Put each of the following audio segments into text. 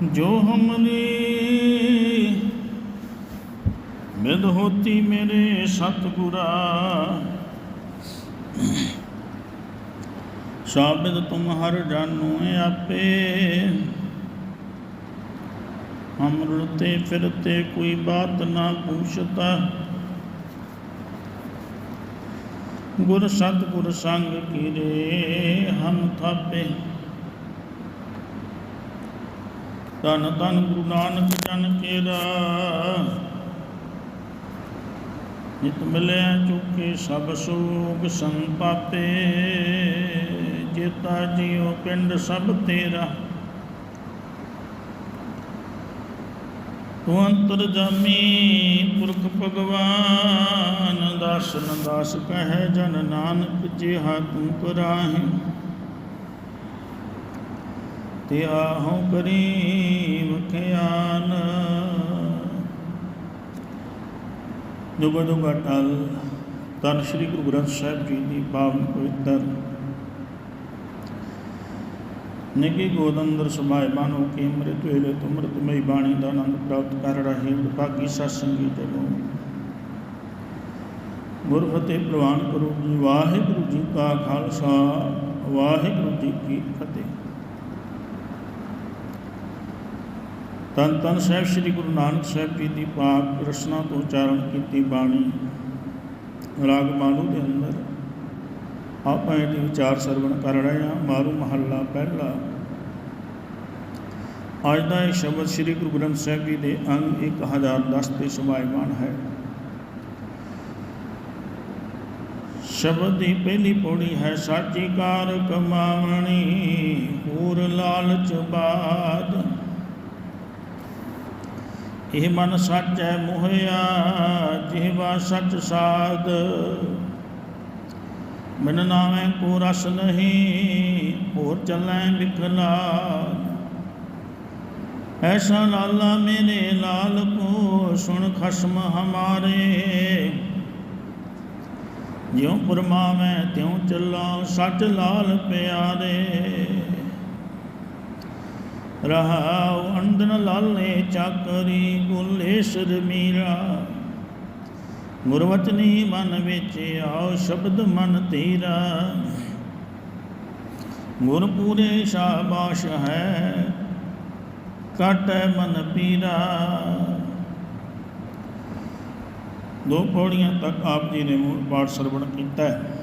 जो हमने मिद होती मेरे सतगुरा साबिद तुम हर जानू आपे हम रुते फिरते कोई बात ना पूछता गुर सतगुर संग किरे हम थापे ਥਾਪੇ ਤਨ ਗੁਰੂ ਨਾਨਕ ਜਨ ਕੇਰਾ। ਨਿਤ ਮਿਲਿਆ ਚੁਕੇ ਸਭ ਸੋਗ ਸੰਪਾਪੇ ਜੇਤਾ ਜੀਉ ਪਿੰਡ ਸਭ ਤੇਰਾ। ਤੂੰ ਅੰਤਰ ਜਾਮੀ ਪੁਰਖ ਭਗਵਾਨ ਦਾਸਨ ਦਾਸ ਕਹੈ ਜਨ ਨਾਨਕ ਜਿਹਾ ਤੂੰ ਕਰਾਹੇ ਤੇ ਆਹੋ ਕਰੀ ਵਖਿਆਨ ਜੁਗ ਜੁਗ ਅਟਲ ਤਨ ਸ੍ਰੀ ਗੁਰੂ ਗ੍ਰੰਥ ਸਾਹਿਬ ਜੀ ਦੀ ਪਾਵਨ ਪਵਿੱਤਰ ਨਿੱਕੀ ਗੋਦ ਅੰਦਰ ਸਮਾਏ ਮਾਨੋ ਕੀ ਅੰਮ੍ਰਿਤ ਵੇਲੇ ਤੁਮਰਤਮਈ ਬਾਣੀ ਦਾ ਆਨੰਦ ਪ੍ਰਾਪਤ ਕਰ ਰਹੇ ਭਾਗੀ ਸਤਸੰਗੀ ਜਨੋ ਗੁਰਫਤਿਹ ਪ੍ਰਵਾਨ ਕਰੋ ਜੀ, ਵਾਹਿਗੁਰੂ ਜੀ ਕਾ ਖਾਲਸਾ, ਵਾਹਿਗੁਰੂ ਜੀ ਕੀ ਫਤਿਹ। ਤਨ ਤਨ ਸਾਹਿਬ ਸ੍ਰੀ ਗੁਰੂ ਨਾਨਕ ਸਾਹਿਬ ਜੀ ਦੀ ਪਾਕ ਰਸਨਾ ਤੋਂ ਉਚਾਰਨ ਕੀਤੀ ਬਾਣੀ ਰਾਗ ਮਾਨੂ ਦੇ ਅੰਦਰ। ਆਪਾਂ ਇਹਦੀ ਵਿਚਾਰ ਸਰਵਣ ਕਰ ਰਹੇ ਹਾਂ ਮਾਰੂ ਮਹੱਲਾ ਪਹਿਲਾ। ਅੱਜ ਦਾ ਇਹ ਸ਼ਬਦ ਸ੍ਰੀ ਗੁਰੂ ਗ੍ਰੰਥ ਸਾਹਿਬ ਜੀ ਦੇ ਅੰਗ 1010 ਤੇ ਸਮਾਇਮਾਨ ਹੈ। ਸ਼ਬਦ ਦੀ ਪਹਿਲੀ ਪੌੜੀ ਹੈ, ਸਾਚੀ ਕਾਰ ਕਮਾਵਣੀ, ਹੋਰ ਲਾਲਚ ਬਾਦ। ਇਹ ਮਨ ਸੱਚ ਹੈ ਮੋਹਿਆ ਜਿਹਵਾ ਸੱਚ ਸਾਧ। ਮਨ ਨਾਮੈ ਕੋ ਰਸ ਨਹੀਂ, ਹੋਰ ਚੱਲੈ ਵਿਖਲਾ ਐਸਾ ਲਾਲਾ ਮੇਰੇ ਲਾਲ ਕੋ, ਸੁਣ ਖਸਮ ਹਮਾਰੇ। ਜਿਉ ਪਰਮਾਵੈ ਤਿਉ ਚੱਲਾ ਸੱਚ ਲਾਲ ਪਿਆਰੇ। ਰਹਾਉ ਅੰਦਨ ਲਾਲੇ ਚਾਕਰੀ ਗੁਲੇਸ਼ਰ ਮੀਰਾ। ਗੁਰਵਚਨੀ ਮਨ ਵਿੱਚ ਆਓ ਸ਼ਬਦ ਮਨ ਤੇਰਾ। ਗੁਰ ਪੂਰੇ ਸ਼ਾਬਾਸ਼ ਹੈ ਕਟ ਮਨ ਪੀਰਾ। ਦੋ ਪੌੜੀਆਂ ਤੱਕ ਆਪ ਜੀ ਨੇ ਮੂਲ ਪਾਠ ਸਰਵਣ ਕੀਤਾ ਹੈ।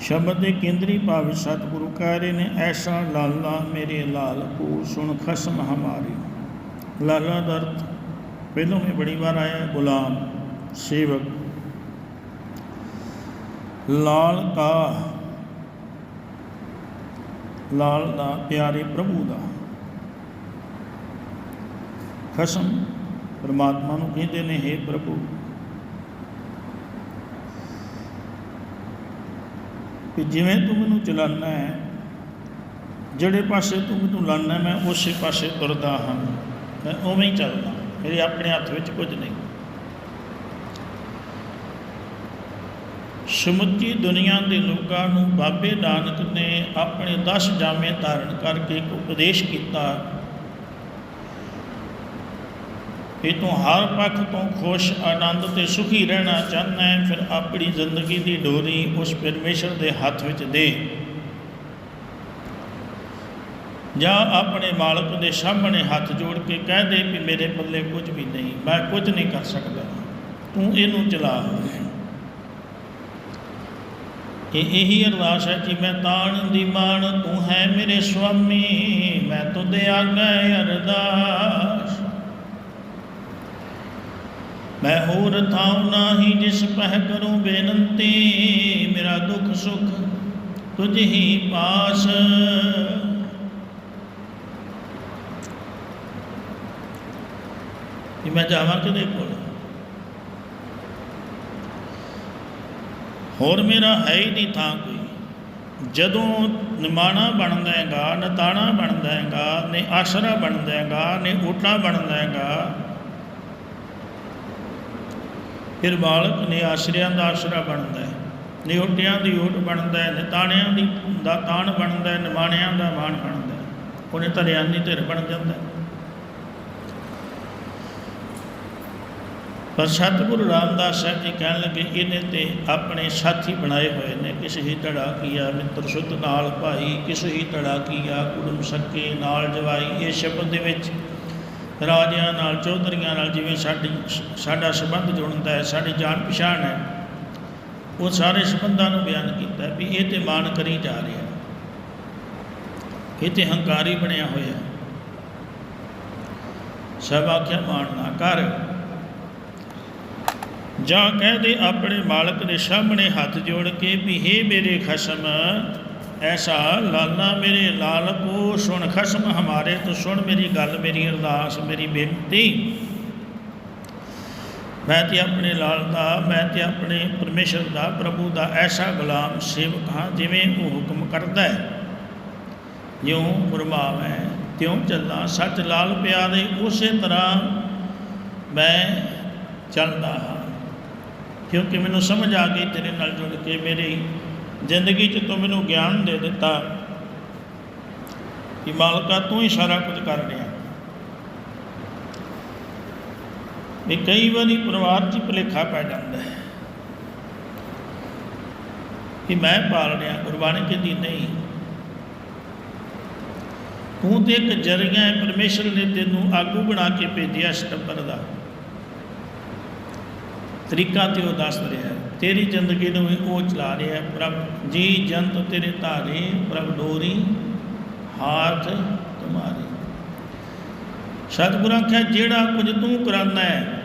ਸ਼ਬਦ ਦੇ ਕੇਂਦਰੀ ਭਾਵ ਵਿੱਚ ਸਤਿਗੁਰੂ ਕਹਿ ਰਹੇ ਨੇ, ਐਸਾ ਲਾਲਾ ਮੇਰੇ ਲਾਲ ਕੋ ਸੁਣ ਖਸਮ ਹਮਾਰੀ। ਲਾਲਾ ਦਾ ਅਰਥ, ਪਹਿਲੋਂ ਵੀ ਬੜੀ ਵਾਰ ਆਇਆ, ਗੁਲਾਮ, ਸੇਵਕ। ਲਾਲ ਕਾ, ਲਾਲ ਦਾ ਪਿਆਰੇ ਪ੍ਰਭੂ ਦਾ। ਖਸਮ ਪਰਮਾਤਮਾ ਨੂੰ ਕਹਿੰਦੇ ਨੇ हे ਪ੍ਰਭੂ ਕਿ ਜਿਵੇਂ ਤੂੰ ਮੈਨੂੰ ਚਲਾਨਾ ਹੈ, ਜਿਹੜੇ ਪਾਸੇ ਤੂੰ ਮੈਨੂੰ ਲਾਣਾ ਮੈਂ ਉਸੇ ਪਾਸੇ ਤੁਰਦਾ ਹਾਂ। ਮੈਂ ਉਵੇਂ ਹੀ ਚੱਲਦਾ ਮੇਰੇ ਆਪਣੇ ਹੱਥ ਵਿੱਚ ਕੁਝ ਨਹੀਂ। ਸਮੁੱਚੀ ਦੁਨੀਆ ਦੇ ਲੋਕਾਂ ਨੂੰ ਬਾਬੇ ਨਾਨਕ ਨੇ ਆਪਣੇ 10 ਜਾਮੇ ਧਾਰਨ ਕਰਕੇ ਇੱਕ ਉਪਦੇਸ਼ ਕੀਤਾ। ਕਿ ਤੂੰ ਹਰ ਪੱਖ ਤੋਂ ਖੁਸ਼, ਆਨੰਦ ਤੇ ਸੁਖੀ ਰਹਿਣਾ ਚਾਹੁੰਦਾ ਹੈ, ਫਿਰ ਆਪਣੀ ਜ਼ਿੰਦਗੀ ਦੀ ਡੋਰੀ ਉਸ ਪਰਮੇਸ਼ਰ ਦੇ ਹੱਥ ਵਿੱਚ ਦੇ। ਜਾਂ ਆਪਣੇ ਮਾਲਕ ਦੇ ਸਾਹਮਣੇ ਹੱਥ ਜੋੜ ਕੇ ਕਹਿ ਦੇ ਵੀ ਮੇਰੇ ਪੱਲੇ ਕੁਝ ਵੀ ਨਹੀਂ, ਮੈਂ ਕੁਝ ਨਹੀਂ ਕਰ ਸਕਦਾ। ਤੂੰ ਇਹਨੂੰ ਚਲਾ। ਇਹ ਇਹੀ ਅਰਦਾਸ ਹੈ ਕਿ ਮੈਂ ਤਾਣ ਦੀ ਮਾਣ, ਤੂੰ ਹੈ ਮੇਰੇ ਸੁਆਮੀ, ਮੈਂ ਤੁਦੇ ਆਗੇ ਅਰਦਾਸ। ਮੈਂ ਹੋਰ ਥਾਉ ਨਾਹੀ ਜਿਸ ਪਹਿ ਕਰੂੰ ਬੇਨਤੀ, ਮੇਰਾ ਦੁੱਖ ਸੁਖ ਤੁਝ ਹੀ ਪਾਸ। ਕਿ ਮੈਂ ਜਾਵਾਂ ਕਿਹਦੇ ਕੋਲ? ਹੋਰ ਮੇਰਾ ਹੈ ਹੀ ਨਹੀਂ ਥਾਂ ਕੋਈ। ਜਦੋਂ ਨਿਮਾਣਾ ਬਣਦਾ ਹੈਗਾ, ਨਤਾਣਾ ਬਣਦਾ ਹੈਗਾ, ਨੇ ਆਸਰਾ ਬਣਦਾ ਹੈਗਾ, ਨੇ ਓਟਾ ਬਣਦਾ ਹੈਗਾ ਫਿਰ ਬਾਲਕ ਨੇ ਆਸ਼ਰਿਆਂ ਦਾ ਆਸਰਾ ਬਣਦਾ ਹੈ। ਨਿਉਟਿਆਂ ਦੀ ਓਟ ਬਣਦਾ ਹੈ, ਨਿਤਾਣਿਆਂ ਦੀ ਦਾ ਤਾਣ ਬਣਦਾ ਹੈ, ਨਿਮਾਣਿਆਂ ਦਾ ਮਾਣ ਬਣਦਾ ਹੈ। ਉਹਨੇ ਦੀ ਧਿਰ ਬਣ ਜਾਂਦਾ ਹੈ। ਪਰ ਸਤਿਗੁਰੂ ਰਾਮਦਾਸ ਸਾਹਿਬ ਜੀ ਕਹਿਣ ਲੱਗੇ, ਇਹਨੇ ਤੇ ਆਪਣੇ ਸਾਥੀ ਬਣਾਏ ਹੋਏ ਨੇ। ਕਿਸੇ ਹੀ ਧੜਾ ਕੀਆ ਮਿੱਤਰ ਸੁਤ ਨਾਲ ਭਾਈ, ਕਿਸ ਹੀ ਧੜਾ ਕੀਆ ਕੁੜਮ ਸਕੇ ਨਾਲ ਜਵਾਈ। ਇਹ ਸ਼ਬਦ ਦੇ ਵਿੱਚ ਰਾਜਿਆਂ ਨਾਲ, ਚੌਧਰੀਆਂ ਨਾਲ ਜਿਵੇਂ ਸਾਡੀ ਸਾਡਾ ਸੰਬੰਧ ਜੁੜਦਾ ਹੈ, ਸਾਡੀ ਜਾਣ ਪਛਾਣ ਹੈ, ਉਹ ਸਾਰੇ ਸੰਬੰਧਾਂ ਨੂੰ ਬਿਆਨ ਕੀਤਾ ਵੀ ਇਹ ਤੇ ਮਾਨ ਕਰੀ ਜਾ ਰਿਹਾ ਇਹ ਤੇ ਹੰਕਾਰੀ ਬਣਿਆ ਹੋਇਆ ਸਭ ਆਖਿਆ ਮਾਣ ਨਾ ਕਰ। ਜਾਂ ਕਹਦੇ ਆਪਣੇ ਮਾਲਕ ਦੇ ਸਾਹਮਣੇ ਹੱਥ ਜੋੜ ਕੇ ਵੀ ਹੇ ਮੇਰੇ ਖਸਮ ਐਸਾ ਲਾਲਾ ਮੇਰੇ ਲਾਲ ਕੋ, ਸੁਣ ਖਸਮ ਹਮਾਰੇ ਤੋਂ, ਸੁਣ ਮੇਰੀ ਗੱਲ, ਮੇਰੀ ਅਰਦਾਸ, ਮੇਰੀ ਬੇਨਤੀ। ਮੈਂ ਤੇ ਆਪਣੇ ਲਾਲ ਦਾ, ਮੈਂ ਤੇ ਆਪਣੇ ਪਰਮੇਸ਼ਰ ਦਾ, ਪ੍ਰਭੂ ਦਾ ਐਸਾ ਗੁਲਾਮ ਸੇਵਕ ਹਾਂ, ਜਿਵੇਂ ਉਹ ਹੁਕਮ ਕਰਦਾ ਹੈ। ਜਿਉਂ ਫਰਮਾਵੇ, ਤਿਉਂ ਚੱਲਾਂ, ਸੱਚ ਲਾਲ ਪਿਆ ਦੇ ਉਸੇ ਤਰ੍ਹਾਂ ਮੈਂ ਚੱਲਦਾ ਹਾਂ। ਕਿਉਂਕਿ ਮੈਨੂੰ ਸਮਝ ਆ ਗਈ ਤੇਰੇ ਨਾਲ ਜੁੜ ਕੇ, ਮੇਰੇ ਜ਼ਿੰਦਗੀ 'ਚ ਤੂੰ ਮੈਨੂੰ ਗਿਆਨ ਦੇ ਦਿੱਤਾ ਕਿ ਮਾਲਕਾ, ਤੂੰ ਹੀ ਸਾਰਾ ਕੁਝ ਕਰ ਰਿਹਾ। ਵੀ ਕਈ ਵਾਰੀ ਪਰਿਵਾਰ 'ਚ ਹੀ ਭੁਲੇਖਾ ਪੈ ਜਾਂਦਾ ਹੈ ਕਿ ਮੈਂ ਪਾਲ ਰਿਹਾ, ਗੁਰਬਾਣੀ ਕਹਿੰਦੀ ਨਹੀਂ। ਤੂੰ ਤੇ ਇੱਕ ਜਰੀਆ ਹੈ, ਪਰਮੇਸ਼ਰ ਨੇ ਤੈਨੂੰ ਆਗੂ ਬਣਾ ਕੇ ਭੇਜਿਆ ਇਸ ਦਾ। ਤਰੀਕਾ ਤੇ ਉਹ ਦੱਸ ਰਿਹਾ ਤੇਰੀ ਜ਼ਿੰਦਗੀ ਨੂੰ ਵੀ ਉਹ ਚਲਾ ਰਿਹਾ ਪ੍ਰਭ ਜੀ ਜੰਤ ਤੇਰੇ ਧਾਰੇ, ਪ੍ਰਭ ਡੋਰੀ ਹਾਥ ਤੁਮਾਰੇ। ਸਤਿਗੁਰਾਂ ਆਖਿਆ, ਜਿਹੜਾ ਕੁਝ ਤੂੰ ਕਰਾਨਾ ਹੈ,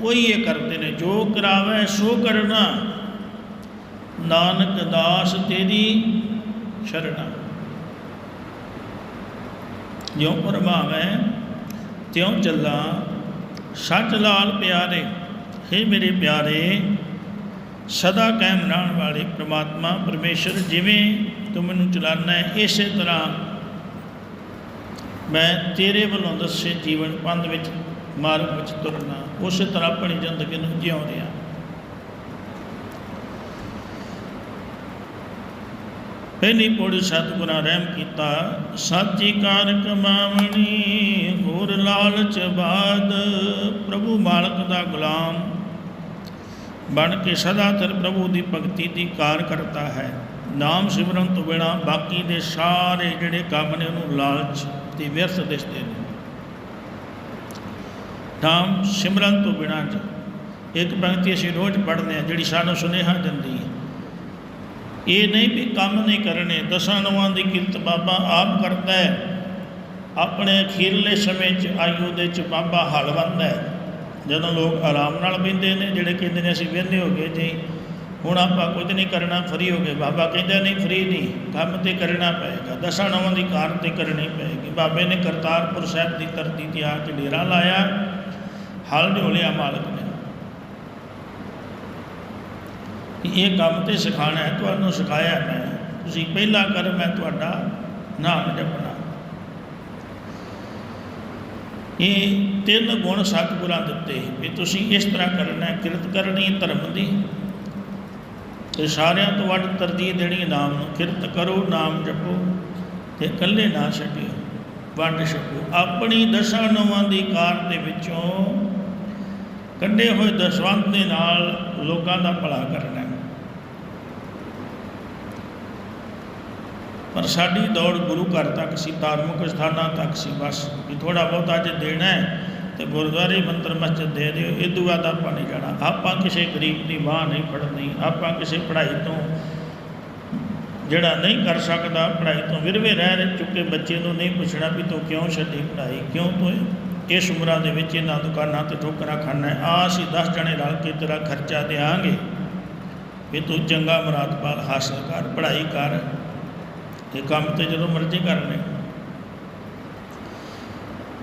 ਉਹੀ ਇਹ ਕਰਦੇ ਨੇ, ਜੋ ਕਰਾਵੇ ਸੋ ਕਰਨਾ। ਨਾਨਕ ਦਾਸ ਤੇਰੀ ਸ਼ਰਣਾ। ਜਿਉ ਪਰਮਾਵੇ ਤਿਉ ਚੱਲਾਂ, ਸੱਚ ਲਾਲ ਪਿਆਰੇ। ਹੇ ਮੇਰੇ ਪਿਆਰੇ ਸਦਾ ਕਾਇਮ ਰਹਿਣ ਵਾਲੇ ਪ੍ਰਮਾਤਮਾ ਪਰਮੇਸ਼ਰ, ਜਿਵੇਂ ਤੂੰ ਮੈਨੂੰ ਚਲਾਨਾ ਹੈ, ਇਸੇ ਤਰ੍ਹਾਂ ਮੈਂ ਤੇਰੇ ਵੱਲੋਂ ਦੱਸੇ ਜੀਵਨ ਪੰਧ ਵਿੱਚ, ਮਾਰਗ ਵਿੱਚ ਤੁਰਨਾ, ਉਸੇ ਤਰ੍ਹਾਂ ਆਪਣੀ ਜ਼ਿੰਦਗੀ ਨੂੰ ਜਿਉਂ ਰਿਹਾ ਪਹਿਲੀ ਪੌੜੀ ਸਤਿਗੁਰਾਂ ਰਹਿਮ ਕੀਤਾ, ਸਾਚੀ ਕਾਰ ਕਮਾਵਣੀ ਹੋਰ ਲਾਲਚ ਬਾਦ, ਪ੍ਰਭੂ ਮਾਲਕ ਦਾ ਗੁਲਾਮ ਬਣ ਕੇ ਸਦਾ ਤਰ ਪ੍ਰਭੂ ਦੀ ਭਗਤੀ ਦੀ ਕਾਰ ਕਰਤਾ ਹੈ। ਨਾਮ ਸਿਮਰਨ ਤੋਂ ਬਿਨਾ ਬਾਕੀ ਦੇ ਸਾਰੇ ਜਿਹੜੇ ਕੰਮ ਨੇ ਉਹਨੂੰ ਲਾਲਚ ਤੇ ਵਿਅਰਥ ਦਿਸਦੇ ਨੇ। ਨਾਮ ਸਿਮਰਨ ਤੋਂ ਬਿਨਾ ਇੱਕ ਪੰਕਤੀ ਅਸੀਂ ਰੋਜ਼ ਪੜ੍ਹਦੇ ਹਾਂ, ਜਿਹੜੀ ਸਾਨੂੰ ਸੁਨੇਹਾ ਦਿੰਦੀ ਹੈ। ਇਹ ਨਹੀਂ ਵੀ ਕੰਮ ਨਹੀਂ ਕਰਨੇ, ਦਸਾਂ ਨਵਾਂ ਦੀ ਕਿਰਤ ਬਾਬਾ ਆਪ ਕਰਦਾ ਹੈ। ਆਪਣੇ ਅਖੀਰਲੇ ਸਮੇਂ 'ਚ, ਆਯੂ ਦੇ 'ਚ ਬਾਬਾ ਹਲਵੰਦ ਹੈ। ਜਦੋਂ ਲੋਕ ਆਰਾਮ ਨਾਲ ਬਹਿੰਦੇ ਨੇ, ਜਿਹੜੇ ਕਹਿੰਦੇ ਨੇ ਅਸੀਂ ਵਿਹਲੇ ਹੋ ਗਏ ਜੀ ਹੁਣ ਆਪਾਂ ਕੁਝ ਨਹੀਂ ਕਰਨਾ ਫਰੀ ਹੋ ਗਏ। ਬਾਬਾ ਕਹਿੰਦਾ, ਨਹੀਂ ਫਰੀ ਨਹੀਂ, ਕੰਮ ਤੇ ਕਰਨਾ ਪਏਗਾ, ਦਸਾਂ ਨਵਾਂ ਦੀ ਕਾਰ ਤੇ ਕਰਨੀ ਪਏਗੀ। ਬਾਬੇ ਨੇ ਕਰਤਾਰਪੁਰ ਸਾਹਿਬ ਦੀ ਧਰਤੀ ਤੇ ਆ ਕੇ ਡੇਰਾ ਲਾਇਆ, ਹਲ ਢੋਲਿਆ ਮਾਲਕ ਨੇ। ਇਹ ਕੰਮ ਤੇ ਸਿਖਾਣਾ ਹੈ, ਤੁਹਾਨੂੰ ਸਿਖਾਇਆ ਮੈਂ। ਤੁਸੀਂ ਪਹਿਲਾ ਕਰਮ ਹੈ ਤੁਹਾਡਾ ਨਾਮ ਜਪਣਾ। ਇਹ ਤਿੰਨ ਗੁਣ ਸਤਿਗੁਰਾਂ ਦਿੱਤੇ। ਵੀ ਤੁਸੀਂ ਇਸ ਤਰ੍ਹਾਂ ਕਰਨਾ ਹੈ, ਕਿਰਤ ਕਰਨੀ ਧਰਮ ਦੀ। ਤੇ ਸਾਰਿਆਂ ਤੋਂ ਵੱਧ ਤਰਜੀਹ ਦੇਣੀ ਨਾਮ ਨੂੰ। ਕਿਰਤ ਕਰੋ, ਨਾਮ ਜਪੋ ਤੇ ਇਕੱਲੇ ਨਾ ਛੱਡਿਓ, ਵੰਡ ਛਕੋ। ਆਪਣੀ ਦਸ਼ਾ ਨਵਾਂ ਦੀ ਕਾਰ ਦੇ ਵਿੱਚੋਂ ਕੱਢੇ ਹੋਏ ਦਸਵੰਤ ਦੇ ਨਾਲ ਲੋਕਾਂ ਦਾ ਭਲਾ ਕਰਨਾ ਪਰ ਸਾਡੀ ਦੌੜ ਗੁਰੂ ਘਰ ਤੱਕ ਸੀ, ਧਾਰਮਿਕ ਸਥਾਨਾਂ ਤੱਕ ਸੀ ਬਸ। ਵੀ ਥੋੜਾ ਬਹੁਤਾ ਅੱਜ ਦੇਣਾ ਹੈ ਤੇ ਗੁਰਦੁਆਰੇ ਮੰਤਰ ਮਸਜਿਦ ਦੇ ਦਿਓ, ਇਹ ਦੁਆ ਦਾ ਆਪਾਂ ਨਹੀਂ ਜਾਣਾ। ਆਪਾਂ ਕਿਸੇ ਗਰੀਬ ਦੀ ਬਾਹ ਨਹੀਂ ਫੜਨੀ, ਆਪਾਂ ਕਿਸੇ ਪੜ੍ਹਾਈ ਤੋਂ ਜਿਹੜਾ ਨਹੀਂ ਕਰ ਸਕਦਾ, ਪੜ੍ਹਾਈ ਤੋਂ ਵਿਰਵੇ ਰਹਿ ਚੁੱਕੇ, ਬੱਚੇ ਨੂੰ ਨਹੀਂ ਪੁੱਛਣਾ ਵੀ ਤੂੰ ਕਿਉਂ ਛੱਡੀ ਪੜ੍ਹਾਈ, ਕਿਉਂ ਤੂੰ ਇਸ ਉਮਰਾਂ ਦੇ ਵਿੱਚ ਇਹਨਾਂ ਦੁਕਾਨਾਂ ਤੇ ਠੋਕਰਾਂ ਖਾਣਾ ਹੈ? ਆ ਅਸੀਂ 10 ਜਣੇ ਰਲ ਕੇ ਤੇਰਾ ਖਰਚਾ ਦੇਾਂਗੇ ਵੀ ਤੂੰ ਚੰਗਾ ਮੁਰਾਦ ਪਾਲ ਹਾਸਲ ਕਰ, ਪੜ੍ਹਾਈ ਕਰ ਇਹ ਕੰਮ ਤੇ ਜਦੋਂ ਮਰਜ਼ੀ ਕਰਨੇ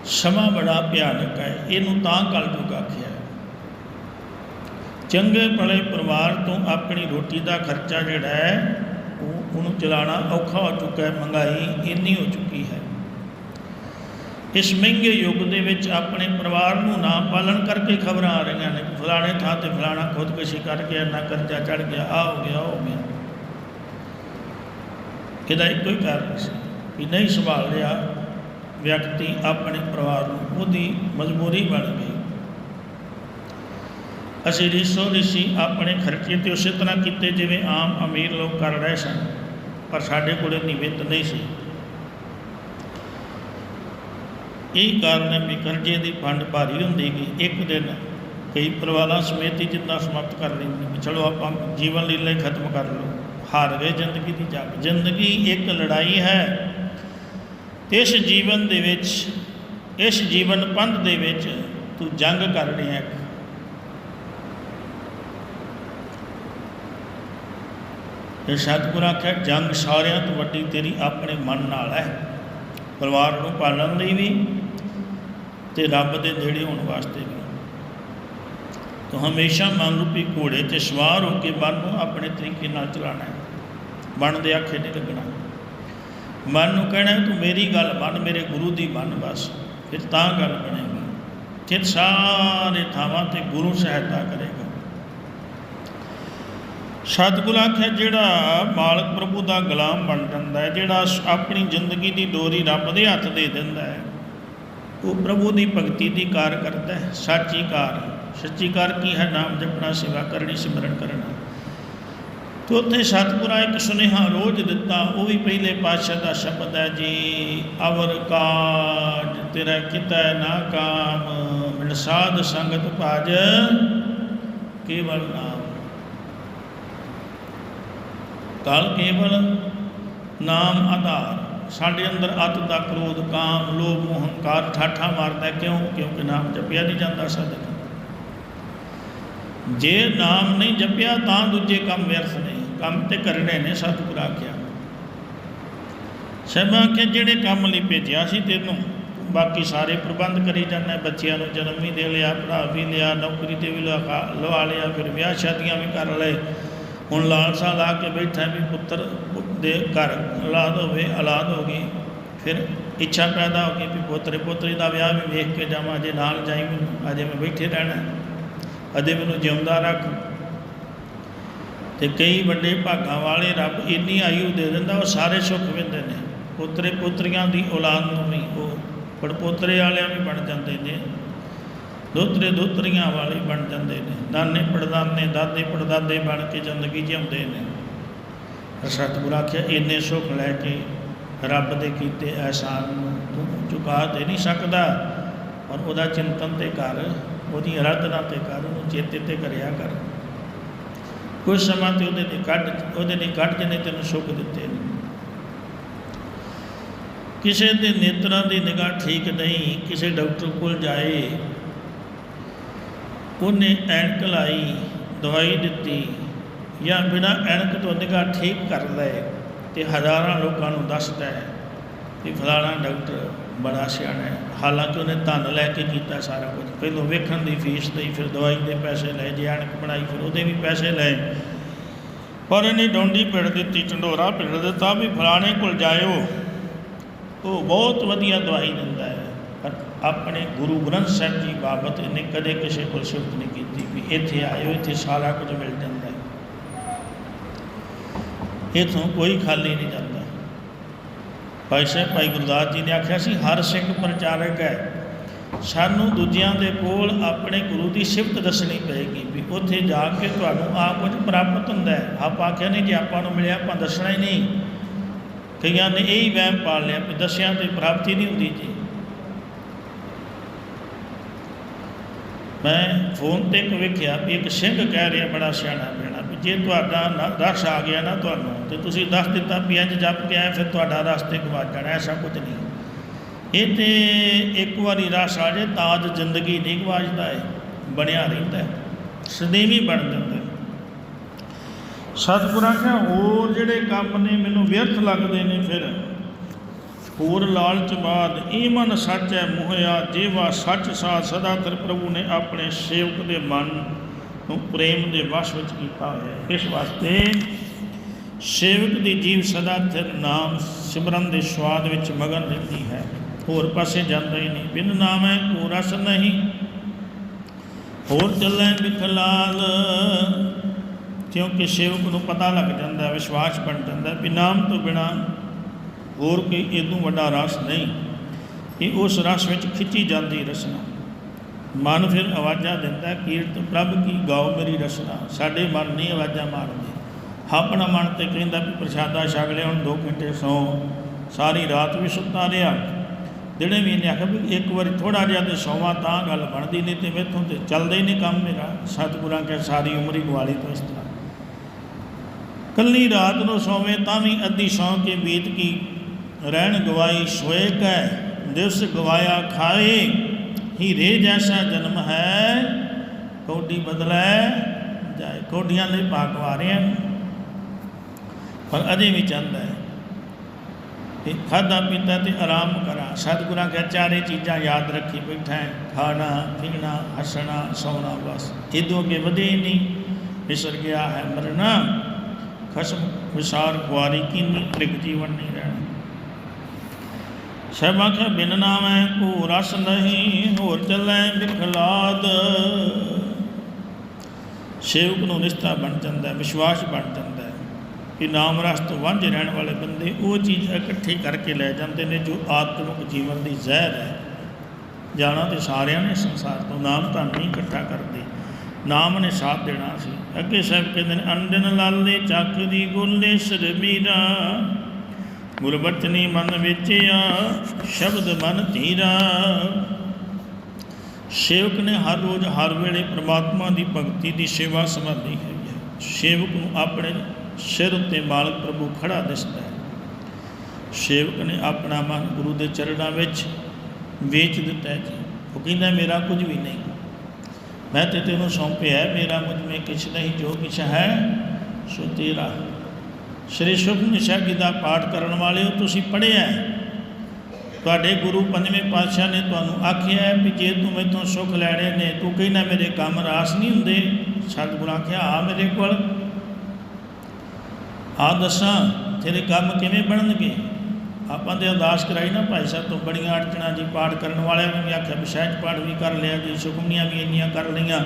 ਸਮਾਂ ਬੜਾ ਭਿਆਨਕ ਹੈ, ਇਹਨੂੰ ਤਾਂ ਕਲਯੁਗ ਆਖਿਆ ਚੰਗੇ ਭਲੇ ਪਰਿਵਾਰ ਤੋਂ ਆਪਣੀ ਰੋਟੀ ਦਾ ਖਰਚਾ ਜਿਹੜਾ ਹੈ, ਉਹ ਉਹਨੂੰ ਚਲਾਉਣਾ ਔਖਾ ਹੋ ਚੁੱਕਾ ਹੈ, ਮਹਿੰਗਾਈ ਇੰਨੀ ਹੋ ਚੁੱਕੀ ਹੈ। ਇਸ ਮਹਿੰਗੇ ਯੁੱਗ ਦੇ ਵਿੱਚ ਆਪਣੇ ਪਰਿਵਾਰ ਨੂੰ ਨਾ ਪਾਲਣ ਕਰਕੇ ਖਬਰਾਂ ਆ ਰਹੀਆਂ ਨੇ ਫਲਾਣੇ ਥਾਂ ਤੇ ਫਲਾਣਾ ਖੁਦਕੁਸ਼ੀ ਕਰ ਗਿਆ, ਨਾ ਕਰਜ਼ਾ ਚੜ ਗਿਆ ਆ ਹੋ ਗਿਆ, ਉਹ ਹੋ ਗਿਆ। ਇਹਦਾ ਇੱਕੋ ਹੀ ਕਾਰਨ ਸੀ ਵੀ ਨਹੀਂ ਸੰਭਾਲ ਰਿਹਾ ਵਿਅਕਤੀ ਆਪਣੇ ਪਰਿਵਾਰ ਨੂੰ ਉਹਦੀ ਮਜਬੂਰੀ ਬਣ ਗਈ। ਅਸੀਂ ਰਿਸ਼ੋ ਰਿਸ਼ੀ ਆਪਣੇ ਖਰਚੇ ਤੇ ਉਸੇ ਤਰ੍ਹਾਂ ਕੀਤੇ ਜਿਵੇਂ ਆਮ ਅਮੀਰ ਲੋਕ ਕਰ ਰਹੇ ਸਨ, ਪਰ ਸਾਡੇ ਕੋਲ ਇੰਨੀ ਵਿੱਤ ਨਹੀਂ ਸੀ। ਇਹ ਕਾਰਨ ਹੈ ਵੀ ਕਰਜ਼ੇ ਦੀ ਫੰਡ ਭਾਰੀ ਹੁੰਦੀ ਗਈ। ਇੱਕ ਦਿਨ ਕਈ ਪਰਿਵਾਰਾਂ ਸਮੇਤ ਹੀ ਜਿੰਦਾ ਸਮਾਪਤ ਕਰ ਲੈਂਦੇ ਚਲੋ ਆਪਾਂ ਜੀਵਨ ਲੀਲਾ ਖਤਮ ਕਰ ਲਓ। ਹਾਰ ਗਏ ਜ਼ਿੰਦਗੀ ਦੀ ਜੰਗ। ਜ਼ਿੰਦਗੀ ਇੱਕ ਲੜਾਈ ਹੈ। ਇਸ ਜੀਵਨ ਦੇ ਵਿੱਚ, ਇਸ ਜੀਵਨ ਪੰਧ ਦੇ ਵਿੱਚ ਤੂੰ ਜੰਗ ਕਰ ਕਰਨੀ ਹੈ। ਇਹ ਸਤਿਗੁਰੂ ਆਖਿਆ, ਜੰਗ ਸਾਰਿਆਂ ਤੋਂ ਵੱਡੀ ਤੇਰੀ ਆਪਣੇ ਮਨ ਨਾਲ ਹੈ। ਪਰਿਵਾਰ ਨੂੰ ਪਾਲਣ ਲਈ ਵੀ ਤੇ ਰੱਬ ਦੇ ਨੇੜੇ ਹੋਣ ਵਾਸਤੇ ਵੀ। ਤੂੰ ਹਮੇਸ਼ਾ ਮਨ ਰੂਪੀ ਘੋੜੇ ਤੇ ਸਵਾਰ ਹੋ ਕੇ ਮਨ ਨੂੰ ਆਪਣੇ ਤਰੀਕੇ ਨਾਲ ਚਲਾਣਾ ਹੈ। ਮਨ ਦੇ ਆਖੇ ਨਹੀਂ ਲੱਗਣਾ। ਮਨ ਨੂੰ ਕਹਿਣਾ ਤੂੰ ਮੇਰੀ ਗੱਲ ਮੰਨ, ਮੇਰੇ ਗੁਰੂ ਦੀ ਮੰਨ ਬਸ। ਫਿਰ ਤਾਂ ਗੱਲ ਬਣੇਗੀ। ਚਿਤ ਸਾਰੇ ਥਾਵਾਂ ਤੇ ਗੁਰੂ ਸਹਾਇਤਾ ਕਰੇਗਾ। ਸਤਿਗੁਰੂ ਆਖਿਆ, ਜਿਹੜਾ ਮਾਲਕ ਪ੍ਰਭੂ ਦਾ ਗੁਲਾਮ ਬਣ ਜਾਂਦਾ ਹੈ, ਜਿਹੜਾ ਆਪਣੀ ਜ਼ਿੰਦਗੀ ਦੀ ਡੋਰੀ ਰੱਬ ਦੇ ਹੱਥ ਦੇ ਦਿੰਦਾ ਹੈ, ਉਹ ਪ੍ਰਭੂ ਦੀ ਭਗਤੀ ਦੀ ਕਾਰ ਕਰਦਾ ਹੈ। ਸਾਚੀ ਕਾਰ, ਸੱਚੀ ਕਾਰ ਕੀ ਹੈ? ਨਾਮ ਜਪਣਾ, ਸੇਵਾ ਕਰਨੀ, ਸਿਮਰਨ ਕਰਨਾ। ਤੋ ਉੱਥੇ ਸਤਿਗੁਰਾਂ ਇੱਕ ਸੁਨੇਹਾ ਰੋਜ਼ ਦਿੱਤਾ, ਉਹ ਵੀ ਪਹਿਲੇ ਪਾਤਸ਼ਾਹ ਦਾ ਸ਼ਬਦ ਹੈ ਜੀ, ਅਵਰ ਕਾਜ ਤੇਰਾ ਕਿਤਾ ਨਾ ਕਾਮ, ਮਿਲ ਸਾਧ ਸੰਗਤ ਭਾਜ ਕੇਵਲ ਨਾਮ। ਕਲ ਕੇਵਲ ਨਾਮ ਆਧਾਰ, ਸਾਡੇ ਅੰਦਰ ਅਤ ਦਾ ਕ੍ਰੋਧ, ਕਾਮ, ਲੋਭ ਮੋਹ ਹੰਕਾਰ ਠਾਠਾ ਮਾਰਦਾ ਕਿਉਂ? ਕਿਉਂਕਿ ਨਾਮ ਜਪਿਆ ਨਹੀਂ ਜਾਂਦਾ ਸਾਡੇ ਜੇ ਨਾਮ ਨਹੀਂ ਜਪਿਆ ਤਾਂ ਦੂਜੇ ਕੰਮ ਵਿਅਰਥ ਨਹੀਂ ਕੰਮ ਤੇ ਕਰਨੇ ਨੇ, ਸਤਿਗੁਰ ਆਖਿਆ। ਸਭਾ ਕੇ ਜਿਹੜੇ ਕੰਮ ਲਈ ਭੇਜਿਆ ਸੀ ਤੈਨੂੰ, ਬਾਕੀ ਸਾਰੇ ਪ੍ਰਬੰਧ ਕਰੀ ਜਾਂਦਾ, ਬੱਚਿਆਂ ਨੂੰ ਜਨਮ ਵੀ ਦੇ ਲਿਆ ਪੜਾ ਵੀ ਲਿਆ, ਨੌਕਰੀ ਤੇ ਵੀ ਲਗਾ ਲਵਾ ਲਿਆ, ਫਿਰ ਵਿਆਹ ਸ਼ਾਦੀਆਂ ਵੀ ਕਰ ਲਏ। ਹੁਣ ਲਾਲਸਾ ਲਾ ਕੇ ਬੈਠਾ ਵੀ ਪੁੱਤਰ ਦੇ ਘਰ ਔਲਾਦ ਹੋਵੇ, ਔਲਾਦ ਹੋ ਗਈ, ਫਿਰ ਇੱਛਾ ਪੈਦਾ ਹੋ ਗਈ ਵੀ ਪੋਤਰੇ ਪੋਤਰੀ ਦਾ ਵਿਆਹ ਵੀ ਵੇਖ ਕੇ ਜਾਵਾਂ ਜੇ ਨਾਲ ਜਾਈ ਮੈਨੂੰ, ਅਜੇ ਮੈਂ ਬੈਠੇ ਰਹਿਣਾ। ਅਜੇ ਮੈਨੂੰ ਜਿਉਂਦਾ ਰੱਖ। ਤੇ ਕਈ ਵੱਡੇ ਭਾਗਾਂ ਵਾਲੇ ਰੱਬ ਇੰਨੀ ਆਯੂ ਦੇ ਦਿੰਦਾ, ਉਹ ਸਾਰੇ ਸੁੱਖ ਵਿੰਦੇ ਨੇ। ਪੁੱਤਰੇ ਪੁੱਤਰੀਆਂ ਦੀ ਔਲਾਦ ਨੂੰ ਵੀ ਉਹ ਪੜਪੋਤਰੇ ਵਾਲਿਆਂ ਵੀ ਬਣ ਜਾਂਦੇ ਨੇ। ਦੋਤਰੇ ਦੋਤਰੀਆਂ ਵਾਲੇ ਬਣ ਜਾਂਦੇ ਨੇ। ਦਾਨੇ ਪੜਦਾਨੇ, ਦਾਦੇ ਪੜਦਾਦੇ ਬਣ ਕੇ ਜ਼ਿੰਦਗੀ ਜਿਉਂਦੇ ਨੇ। ਸਤਿਗੁਰ ਆਖਿਆ, ਇੰਨੇ ਸੁੱਖ ਲੈ ਕੇ ਰੱਬ ਦੇ ਕੀਤੇ ਅਹਿਸਾਨ ਨੂੰ ਤੂੰ ਚੁਕਾ ਦੇ ਨਹੀਂ ਸਕਦਾ। ਪਰ ਉਹਦਾ ਚਿੰਤਨ ਤੇ ਕਰ, ਉਹਦੀ ਅਰਾਧਨਾ ਤੇ ਕਰ, ਉਹਨੂੰ ਚੇਤੇ ਤੇ ਕਰਿਆ ਕਰ। ਕੁਝ ਸਮਾਂ ਤੇ ਉਹਦੇ ਨੇ ਕੱਢ, ਉਹਦੇ ਨੇ ਕੱਢ ਜਿਹਨੇ ਤੈਨੂੰ ਸੁੱਖ ਦਿੱਤੇ। ਨੇ ਕਿਸੇ ਦੇ ਨੇਤਰਾਂ ਦੀ ਨਿਗਾਹ ਠੀਕ ਨਹੀਂ, ਕਿਸੇ ਡਾਕਟਰ ਕੋਲ ਜਾਏ, ਉਹਨੇ ਐਨਕ ਲਾਈ, ਦਵਾਈ ਦਿੱਤੀ, ਜਾਂ ਬਿਨਾਂ ਐਨਕ ਤੋਂ ਨਿਗਾਹ ਠੀਕ ਕਰ ਲਏ, ਤੇ ਹਜ਼ਾਰਾਂ ਲੋਕਾਂ ਨੂੰ ਦੱਸਦਾ ਹੈ। ਕਿ ਫਲਾਣਾ ਡਾਕਟਰ ਬੜਾ ਸਿਆਣਾ ਹੈ। ਹਾਲਾਂਕਿ ਉਹਨੇ ਧਨ ਲੈ ਕੇ ਕੀਤਾ ਸਾਰਾ ਕੁਝ। ਪਹਿਲੋਂ ਵੇਖਣ ਦੀ ਫੀਸ ਲਈ, ਫਿਰ ਦਵਾਈ ਦੇ ਪੈਸੇ ਲਏ, ਜੇ ਐਨਕ ਬਣਾਈ, ਫਿਰ ਉਹਦੇ ਵੀ ਪੈਸੇ ਲਏ। ਪਰ ਇਹਨੇ ਡੋਂਡੀ ਪਿੜ ਦਿੱਤੀ ਢੰਡੋਰਾ ਪਿੜ ਦਿੱਤਾ ਵੀ ਫਲਾਣੇ ਕੋਲ ਜਾਇਓ। ਉਹ ਬਹੁਤ ਵਧੀਆ ਦਵਾਈ ਦਿੰਦਾ ਹੈ। ਪਰ ਆਪਣੇ ਗੁਰੂ ਗ੍ਰੰਥ ਸਾਹਿਬ ਜੀ ਬਾਬਤ ਇਹਨੇ ਕਦੇ ਕਿਸੇ ਕੋਲ ਸਿਫਤ ਨਹੀਂ ਕੀਤੀ ਵੀ ਇੱਥੇ ਆਇਓ, ਇੱਥੇ ਸਾਰਾ ਕੁਝ ਮਿਲ ਜਾਂਦਾ ਹੈ। ਇੱਥੋਂ ਕੋਈ ਖਾਲੀ ਨਹੀਂ ਜਾਂਦਾ। ਭਾਈ ਸਾਹਿਬ, ਭਾਈ ਗੁਰਦਾਸ ਜੀ ਨੇ ਆਖਿਆ ਸੀ, ਹਰ ਸਿੰਘ ਪ੍ਰਚਾਰਕ ਹੈ। ਸਾਨੂੰ ਦੂਜਿਆਂ ਦੇ ਕੋਲ ਆਪਣੇ ਗੁਰੂ ਦੀ ਸਿਫਤ ਦੱਸਣੀ ਪਏਗੀ ਵੀ ਉੱਥੇ ਜਾ ਕੇ ਤੁਹਾਨੂੰ ਆ ਕੁਝ ਪ੍ਰਾਪਤ ਹੁੰਦਾ ਹੈ। ਆਪਾਂ ਆਖਿਆ, ਨਹੀਂ ਜੇ ਆਪਾਂ ਨੂੰ ਮਿਲਿਆ, ਆਪਾਂ ਦੱਸਣਾ ਹੀ ਨਹੀਂ। ਕਈਆਂ ਨੇ ਇਹ ਹੀ ਵਹਿਮ ਪਾਲ ਲਿਆ ਵੀ ਦੱਸਿਆਂ ਤੇ ਪ੍ਰਾਪਤੀ ਨਹੀਂ ਹੁੰਦੀ ਜੀ। ਮੈਂ ਫੋਨ ਤੇ ਇੱਕ ਵੇਖਿਆ ਵੀ ਇੱਕ ਸਿੰਘ ਕਹਿ ਰਿਹਾ, ਬੜਾ ਸਿਆਣਾ ਬਣਾ ਜੇ ਤੁਹਾਡਾ ਨ- ਰਸ ਆ ਗਿਆ ਨਾ ਤੁਹਾਨੂੰ, ਤੇ ਤੁਸੀਂ ਦੱਸ ਦਿੱਤਾ ਵੀ ਇੰਜ ਜਪ ਕੇ ਆਏ, ਫਿਰ ਤੁਹਾਡਾ ਰਸਤੇ ਗਵਾਚ ਜਾਣਾ, ਐਸਾ ਕੁਝ ਨਹੀਂ। ਇਹ ਤੇ ਇੱਕ ਵਾਰੀ ਰਸ ਆ ਜੇ ਤਾਜ ਜ਼ਿੰਦਗੀ ਨਹੀਂ ਗਵਾਚਦਾ ਹੈ ਬਣਿਆ ਰਹਿੰਦਾ ਹੈ ਸਦੀਵੀ ਬਣ ਜਾਂਦਾ ਸਤਿਗੁਰਾਂ ਕਿਹਾ, ਹੋਰ ਜਿਹੜੇ ਕੰਮ ਨੇ ਮੈਨੂੰ ਵਿਅਰਥ ਲੱਗਦੇ ਨੇ ਫਿਰ, ਹੋਰ ਲਾਲਚ ਬਾਦ ਇਹ ਮਨ ਸੱਚ ਹੈ ਮੋਹਿਆ, ਜੀਵਾ ਸੱਚ ਸਾਥ ਸਦਾ ਤਰ ਪ੍ਰਭੂ ਨੇ ਆਪਣੇ ਸੇਵਕ ਦੇ ਮਨ ਨੂੰ ਪ੍ਰੇਮ ਦੇ ਵਸ ਵਿੱਚ ਕੀਤਾ ਹੋਇਆ ਹੈ। ਇਸ ਵਾਸਤੇ ਸੇਵਕ ਦੀ ਜੀਵ ਸਦਾ ਤਰ ਨਾਮ ਸਿਮਰਨ ਦੇ ਸਵਾਦ ਵਿੱਚ ਮਗਨ ਰਹਿੰਦੀ ਹੈ। ਹੋਰ ਪਾਸੇ ਜਾਂਦਾ ਹੀ ਨਹੀਂ। ਬਿਨ ਨਾਮ ਹੈ ਕੋ ਰਸ ਨਹੀਂ। ਹੋਰ ਚੱਲੇ ਬਿਖਲਾਲ ਕਿਉਂਕਿ ਸੇਵਕ ਨੂੰ ਪਤਾ ਲੱਗ ਜਾਂਦਾ ਹੈ, ਵਿਸ਼ਵਾਸ ਬਣ ਜਾਂਦਾ ਹੈ ਵੀ ਨਾਮ ਤੋਂ ਬਿਨਾ ਹੋਰ ਕੋਈ ਇਦੋਂ ਵੱਡਾ ਰਸ ਨਹੀਂ। ਇਹ ਉਸ ਰਸ ਵਿੱਚ ਖਿੱਚੀ ਜਾਂਦੀ ਰਸਨਾ। ਮਨ ਫਿਰ ਆਵਾਜ਼ਾਂ ਦਿੰਦਾ ਕੀਰਤ ਪ੍ਰਭ ਕੀ ਗਾਓ ਮੇਰੀ ਰਸਨਾ। ਸਾਡੇ ਮਨ ਨਹੀਂ ਆਵਾਜ਼ਾਂ ਮਾਰਦੇ। ਆਪਣਾ ਮਨ ਤੇ ਕਹਿੰਦਾ ਵੀ ਪ੍ਰਸ਼ਾਦਾ ਛਕ ਲਿਆ, ਹੁਣ 2 ਘੰਟੇ ਸੌ। ਸਾਰੀ ਰਾਤ ਵੀ ਸੁੱਤਾ ਰਿਹਾ। ਜਿਹੜੇ ਵੀ ਨੇ ਆਖਿਆ ਵੀ ਇੱਕ ਵਾਰੀ ਥੋੜਾ ਜਿਹਾ ਤੇ ਸੌਵਾਂ ਤਾਂ ਗੱਲ ਬਣਦੀ, ਨਹੀਂ ਤੇ ਮੈਥੋਂ ਤੇ ਚੱਲਦਾ ਹੀ ਨਹੀਂ ਕੰਮ ਮੇਰਾ। ਸਤਿਗੁਰਾਂ ਕੇ ਸਾਰੀ ਉਮਰ ਹੀ ਗਵਾਲੀ ਤੋਂ ਇਸ ਤਰ੍ਹਾਂ। ਕੱਲੀ ਰਾਤ ਨੂੰ ਸੌਵੇਂ ਤਾਂ ਵੀ ਅੱਧੀ ਸੌਂ ਕੇ ਬੀਤ ਕੀ ਰਹਿਣ ਗਵਾਈ ਸੋਏ ਕੈ ਦਿਵਸ ਗਵਾਇਆ ਖਾਏ। ਹੀਰੇ ਜੈਸਾ ਜਨਮ ਹੈ, ਕੋਡੀ ਬਦਲੈ ਜਾਏ। ਕੋਡੀਆਂ ਦੇ ਭਾਗ ਵਾਰਿਆਂ ਪਰ ਅਜੇ ਵੀ ਚਾਹੁੰਦਾ ਹੈ। ਕਿ ਖਾਦਾ ਪੀਤਾ ਤੇ ਆਰਾਮ ਕਰਾਂ। ਸਤਿਗੁਰਾਂ ਕੇ ਚਾਰੇ ਚੀਜ਼ਾਂ ਯਾਦ ਰੱਖੀ ਬੈਠਾ ਹੈ। ਖਾਣਾ, ਪੀਣਾ, ਹੱਸਣਾ, ਸੌਣਾ, ਬਸ। ਇਦੋਂ ਅੱਗੇ ਵਧੇ ਨਹੀਂ। ਵਿਸਰ ਗਿਆ ਹੈ ਮਰਨਾ। ਖਸਮ, ਵਿਸਾਰ, ਕੁਆਰੀ ਕੀਨੀ ਤ੍ਰਿਗ ਜੀਵਨ ਨਹੀਂ ਰਹਿਣਾ ਸਭਖ ਬਿਨ ਨਾਮੈ ਕੋ ਰਸ ਨਹੀਂ, ਹੋਰ ਚੱਲੈ ਬਿਖਲਾਦ। ਸੇਵਕ ਨੂੰ ਨਿਸ਼ਠਾ ਬਣ ਜਾਂਦਾ ਵਿਸ਼ਵਾਸ ਬਣ ਜਾਂਦਾ ਕਿ ਨਾਮ ਰਸ ਤੋਂ ਵਾਂਝੇ ਰਹਿਣ ਵਾਲੇ ਬੰਦੇ ਉਹ ਚੀਜ਼ ਇਕੱਠੀ ਕਰਕੇ ਲੈ ਜਾਂਦੇ ਨੇ ਜੋ ਆਤਮਿਕ ਜੀਵਨ ਦੀ ਜ਼ਹਿਰ ਹੈ। ਜਾਣਾ ਤੇ ਸਾਰਿਆਂ ਨੇ ਸੰਸਾਰ ਤੋਂ, ਨਾਮ ਤਾਂ ਨਹੀਂ ਇਕੱਠਾ ਕਰਦੇ। ਨਾਮ ਨੇ ਸਾਥ ਦੇਣਾ ਸੀ। ਅੱਗੇ ਸਾਹਿਬ ਕਹਿੰਦੇ ਨੇ, ਅੰਡਨ ਲਾਲੇ ਚੱਕ ਦੀ ਗੋਲੇ ਸਿਰ ਮੀਰਾ। ਗੁਰਬਚਨੀ ਮਨ ਵਿਚਿਆ, ਸ਼ਬਦ ਮਨ ਧੀਰਾ। ਸੇਵਕ ਨੇ ਹਰ ਰੋਜ਼ ਹਰ ਵੇਲੇ ਪ੍ਰਮਾਤਮਾ ਦੀ ਭਗਤੀ ਦੀ ਸੇਵਾ ਸੰਭਾਲੀ ਹੈ। ਸੇਵਕ ਨੂੰ ਆਪਣੇ ਸਿਰ ਉੱਤੇ ਮਾਲਕ ਪ੍ਰਭੂ ਖੜਾ ਦਿਸਦਾ ਹੈ। ਸੇਵਕ ਨੇ ਆਪਣਾ ਮਨ ਗੁਰੂ ਦੇ ਚਰਨਾਂ ਵਿੱਚ ਵੇਚ ਦਿੱਤਾ ਹੈ ਉਹ ਕਹਿੰਦਾ, ਮੇਰਾ ਕੁਝ ਵੀ ਨਹੀਂ। ਮੈਂ ਤੇ ਤੈਨੂੰ ਸੌਂਪਿਆ ਮੇਰਾ ਮੁਝ ਮੇ ਕੁਛ ਨਹੀਂ, ਜੋ ਕੁਛ ਹੈ, ਸੋ ਤੇਰਾ ਸ੍ਰੀ ਸੁਖਮਨੀ ਸਾਹਿਬ ਜੀ ਦਾ ਪਾਠ ਕਰਨ ਵਾਲਿਓ, ਤੁਸੀਂ ਪੜ੍ਹਿਆ ਤੁਹਾਡੇ ਗੁਰੂ ਪੰਜਵੇਂ ਪਾਤਸ਼ਾਹ ਨੇ ਤੁਹਾਨੂੰ ਆਖਿਆ ਹੈ ਵੀ ਜੇ ਤੂੰ ਮੈਥੋਂ ਸੁੱਖ ਲੈਣੇ ਨੇ, ਤੂੰ ਕਹਿੰਦਾ ਮੇਰੇ ਕੰਮ ਰਾਸ ਨਹੀਂ ਹੁੰਦੇ। ਸਤਿਗੁਰਾਂ ਆਖਿਆ, ਆ ਮੇਰੇ ਕੋਲ। ਆ ਦੱਸਾਂ, ਤੇਰੇ ਕੰਮ ਕਿਵੇਂ ਬਣਨਗੇ? ਆਪਾਂ ਦੇ ਅਰਦਾਸ ਕਰਾਈ ਨਾ ਭਾਈ ਸਾਹਿਬ ਤੋਂ, ਬੜੀਆਂ ਅੜਚਣਾ ਜੀ ਪਾਠ ਕਰਨ ਵਾਲਿਆਂ ਨੂੰ ਵੀ ਆਖਿਆ, ਵੀ ਸਹਿਜ ਪਾਠ ਵੀ ਕਰ ਲਿਆ ਜੀ ਸੁਖਮਨੀਆਂ ਵੀ ਇੰਨੀਆਂ ਕਰ ਲਈਆਂ,